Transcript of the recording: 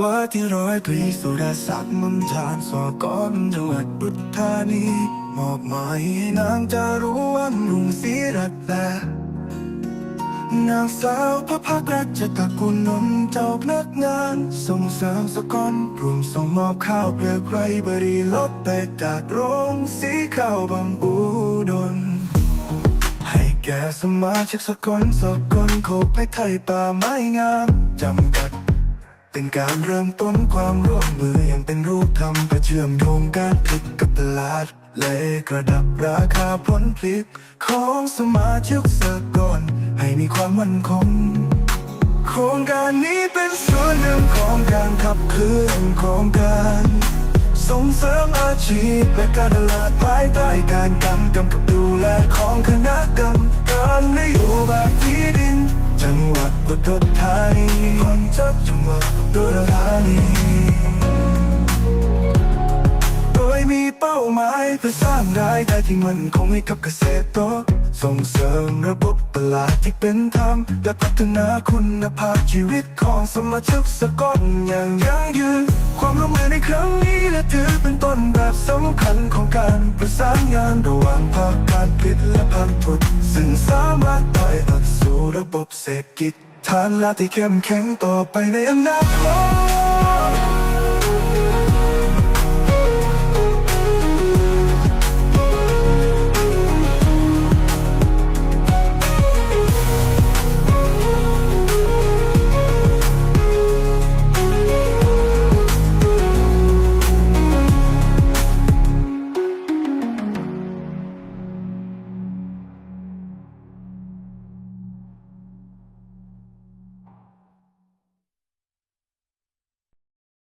ว่าที่ร้อยตรีสุรศักดิ์มุนทานสอกรจังหวัดบุตรธานีมอบหมายให้นางจารุวันรุ่งศรีรัตและนางสาวพระพักรัชตะกุลนนเจ้าพนักงาน ส่งเสริมสกลรวมส่งมอบข้าวเปลือกไรบรีลบไปจากโรงสีข้าวบางอูดนให้แก่สมาชิกสกลสกลโคกไปไทยป่าไม้งามจำกัด เป็นการเริ่มต้นความร่วมมืออย่างเป็นรูปธรรมประเชื่อมโยงการผลิตกับตลาด และกระดับราคาผลผลิต ของสมาชิกสกลให้มีความมั่นคง โครงการนี้เป็นส่วนหนึ่งของการขับเคลื่อนโครงการส่งเสริมอาชีพและการตลาดภายใต้การกำกับดูแลของ ดอุดรธานีคนจากจังหวัดอุดรธานีโดยมีเป้าหมายเพื่อสร้างรายได้ที่มันคงให้กับเกษตรกรส่งเสริมระบบตลาดที่เป็นธรรมและพัฒนาคุณภาพชีวิตของสมาชิกสกลอย่างยั่งยืนความร่วมมือในครั้งนี้และถือเป็นต้นแบบสำคัญของการประสานงานระหว่างภาคการผลิตและพันธุ์ผลซึ่งสามารถต่อยอดสู่ระบบเศรษฐกิจ ฐานลาที่เข้มแข็งต่อไปในอนาคต